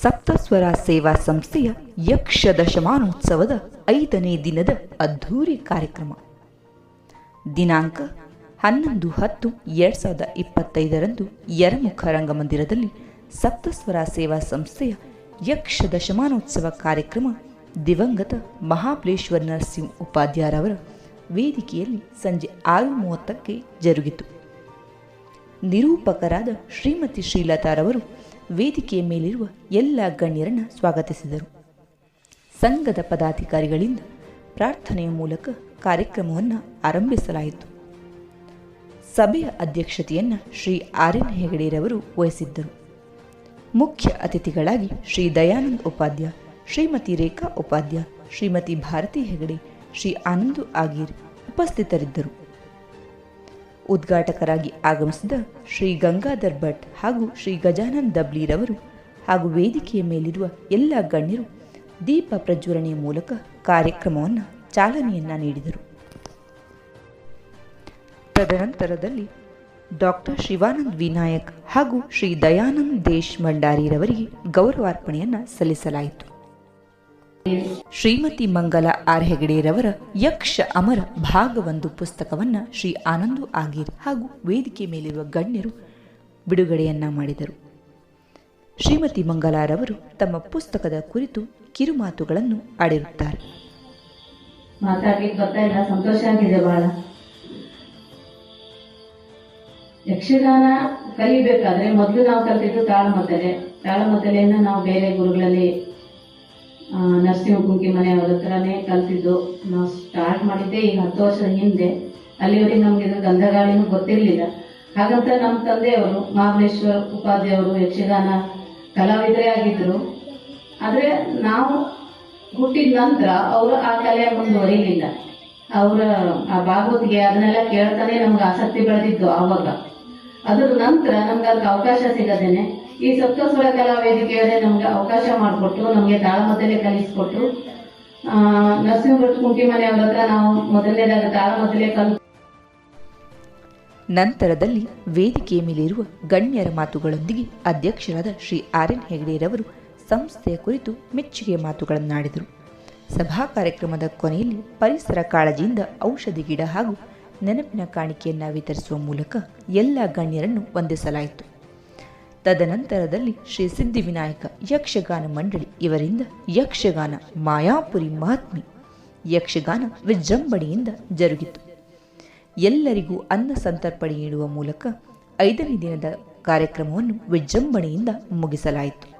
ಸಪ್ತಸ್ವರ ಸೇವಾ ಸಂಸ್ಥೆಯ ಯಕ್ಷ ದಶಮಾನೋತ್ಸವದ ಐದನೇ ದಿನದ ಅದ್ಧೂರಿ ಕಾರ್ಯಕ್ರಮ. ದಿನಾಂಕ ಹನ್ನೊಂದು ಹತ್ತು ಎರಡು ಸಾವಿರದ ಇಪ್ಪತ್ತೈದರಂದು ಯರಮುಖ ರಂಗಮಂದಿರದಲ್ಲಿ ಸಪ್ತಸ್ವರ ಸೇವಾ ಸಂಸ್ಥೆಯ ಯಕ್ಷ ದಶಮಾನೋತ್ಸವ ಕಾರ್ಯಕ್ರಮ ದಿವಂಗತ ಮಹಾಬಲೇಶ್ವರ ನರಸಿಂಹ ಉಪಾಧ್ಯಾಯರವರ ವೇದಿಕೆಯಲ್ಲಿ ಸಂಜೆ ಆರು ಮೂವತ್ತಕ್ಕೆ ಜರುಗಿತು. ನಿರೂಪಕರಾದ ಶ್ರೀಮತಿ ಶ್ರೀಲತಾರವರು ವೇದಿಕೆಯ ಮೇಲಿರುವ ಎಲ್ಲ ಗಣ್ಯರನ್ನು ಸ್ವಾಗತಿಸಿದರು. ಸಂಘದ ಪದಾಧಿಕಾರಿಗಳಿಂದ ಪ್ರಾರ್ಥನೆಯ ಮೂಲಕ ಕಾರ್ಯಕ್ರಮವನ್ನು ಆರಂಭಿಸಲಾಯಿತು. ಸಭೆಯ ಅಧ್ಯಕ್ಷತೆಯನ್ನು ಶ್ರೀ ಆರ್ ಎನ್ ಹೆಗಡೆರವರು ವಹಿಸಿದ್ದರು. ಮುಖ್ಯ ಅತಿಥಿಗಳಾಗಿ ಶ್ರೀ ದಯಾನಂದ್ ಉಪಾಧ್ಯ, ಶ್ರೀಮತಿ ರೇಖಾ ಉಪಾಧ್ಯ, ಶ್ರೀಮತಿ ಭಾರತಿ ಹೆಗಡೆ ಶ್ರೀ ಆನಂದು ಆಗೀರ್ ಉಪಸ್ಥಿತರಿದ್ದರು. ಉದ್ಘಾಟಕರಾಗಿ ಆಗಮಿಸಿದ ಶ್ರೀ ಗಂಗಾಧರ್ ಭಟ್ ಹಾಗೂ ಶ್ರೀ ಗಜಾನಂದ್ ದಬ್ಲಿರವರು ಹಾಗೂ ವೇದಿಕೆಯ ಮೇಲಿರುವ ಎಲ್ಲ ಗಣ್ಯರು ದೀಪ ಪ್ರಜ್ವಲನೆಯ ಮೂಲಕ ಕಾರ್ಯಕ್ರಮವನ್ನು ಚಾಲನೆಯನ್ನ ನೀಡಿದರು. ತದನಂತರದಲ್ಲಿ ಡಾಕ್ಟರ್ ಶಿವಾನಂದ್ ವಿನಾಯಕ್ ಹಾಗೂ ಶ್ರೀ ದಯಾನಂದ್ ದೇಶ್ ಭಂಡಾರಿರವರಿಗೆ ಗೌರವಾರ್ಪಣೆಯನ್ನು ಸಲ್ಲಿಸಲಾಯಿತು. ಶ್ರೀಮತಿ ಮಂಗಲ ಆರ್ ಹೆಗಡೆರವರ ಯಕ್ಷ ಅಮರ ಭಾಗ ಒಂದು ಪುಸ್ತಕವನ್ನ ಶ್ರೀ ಆನಂದು ಆಗೀರ್ ಹಾಗೂ ವೇದಿಕೆ ಮೇಲಿರುವ ಗಣ್ಯರು ಬಿಡುಗಡೆಯನ್ನ ಮಾಡಿದರು. ಶ್ರೀಮತಿ ಮಂಗಲಾರವರು ತಮ್ಮ ಪುಸ್ತಕದ ಕುರಿತು ಕಿರುಮಾತುಗಳನ್ನು ಆಡಿರುತ್ತಾರೆ. ಸಂತೋಷ ಆಗಿದೆ ಬಹಳ. ಯಕ್ಷಗಾನ ಕಲಿಬೇಕಾದ್ರೆ ಮೊದಲು ನಾವು ಕಲಿತಿದ್ದು ತಾಳಮದ್ದಲೆ. ತಾಳಮದ್ದಲೆಯನ್ನು ನಾವು ಬೇರೆ ಗುರುಗಳಲ್ಲಿ ನರಸಿಂಹ ಕುಂಕಿ ಮನೆಯವ್ರ ಹತ್ರನೇ ಕಲ್ತಿದ್ದು. ನಾವು ಸ್ಟಾರ್ಟ್ ಮಾಡಿದ್ದೆ ಈಗ ಹತ್ತು ವರ್ಷದ ಹಿಂದೆ. ಅಲ್ಲಿವರೆಗೆ ನಮ್ಗೆ ಇದು ಗಂಧಗಾಳಿನೂ ಗೊತ್ತಿರಲಿಲ್ಲ. ಹಾಗಂತ ನಮ್ಮ ತಂದೆಯವರು ಮಹಾಬಲೇಶ್ವರ ಉಪಾಧ್ಯಾಯವರು, ಯಕ್ಷಗಾನ ಕಲಾವಿದರೇ ಆಗಿದ್ರು. ಆದರೆ ನಾವು ಹುಟ್ಟಿದ ನಂತರ ಅವರು ಆ ಕಲೆ ಮುಂದುವರಿಲಿಲ್ಲ. ಅವರ ಆ ಭಾಗವತಿಗೆ ಅದನ್ನೆಲ್ಲ ಕೇಳ್ತಾನೆ ನಮ್ಗೆ ಆಸಕ್ತಿ ಬೆಳೆದಿದ್ದು ಆವಾಗ. ಅದ್ರ ನಂತರ ನಮ್ಗೆ ಅದಕ್ಕೆ ಅವಕಾಶ ಸಿಗದೇನೆ. ಈ ಸಪ್ತಸ್ವರ ಕಲಾ ವೇದಿಕೆಯವರೇ ನಮ್ಗೆ ಅವಕಾಶ ಮಾಡಿಕೊಟ್ಟು ನಮ್ಗೆ ತಾಳಮದ್ದಲೆ ಕಲಿಸ್ಕೊಟ್ಟು ನರಸಿಂಹಭಟ್ ನರಸಿಂಹ ಭಟ್ ಕುಂಟಿಮನೆ ಅವರ ಹತ್ರ ನಾವು ಮೊದಲನೇದಾಗ ತಾಳಮದ್ದಲೆ ಕಲ್ ನಂತರದಲ್ಲಿ ವೇದಿಕೆಯ ಮೇಲಿರುವ ಗಣ್ಯರ ಮಾತುಗಳೊಂದಿಗೆ ಅಧ್ಯಕ್ಷರಾದ ಶ್ರೀ ಆರ್ ಎನ್ ಹೆಗಡೆರವರು ಸಂಸ್ಥೆಯ ಕುರಿತು ಮೆಚ್ಚುಗೆಯ ಮಾತುಗಳನ್ನಾಡಿದರು. ಸಭಾ ಕಾರ್ಯಕ್ರಮದ ಕೊನೆಯಲ್ಲಿ ಪರಿಸರ ಕಾಳಜಿಯಿಂದ ಔಷಧಿ ಗಿಡ ಹಾಗೂ ನೆನಪಿನ ಕಾಣಿಕೆಯನ್ನು ವಿತರಿಸುವ ಮೂಲಕ ಎಲ್ಲ ಗಣ್ಯರನ್ನು ವಂದಿಸಲಾಯಿತು. ತದನಂತರದಲ್ಲಿ ಶ್ರೀ ಸಿದ್ಧಿವಿನಾಯಕ ಯಕ್ಷಗಾನ ಮಂಡಳಿ ಇವರಿಂದ ಯಕ್ಷಗಾನ ಮಾಯಾಪುರಿ ಮಹಾತ್ಮೆ ಯಕ್ಷಗಾನ ವಿಜೃಂಭಣೆಯಿಂದ ಜರುಗಿತು. ಎಲ್ಲರಿಗೂ ಅನ್ನ ಸಂತರ್ಪಣೆ ನೀಡುವ ಮೂಲಕ ಐದನೇ ದಿನದ ಕಾರ್ಯಕ್ರಮವನ್ನು ವಿಜೃಂಭಣೆಯಿಂದ ಮುಗಿಸಲಾಯಿತು.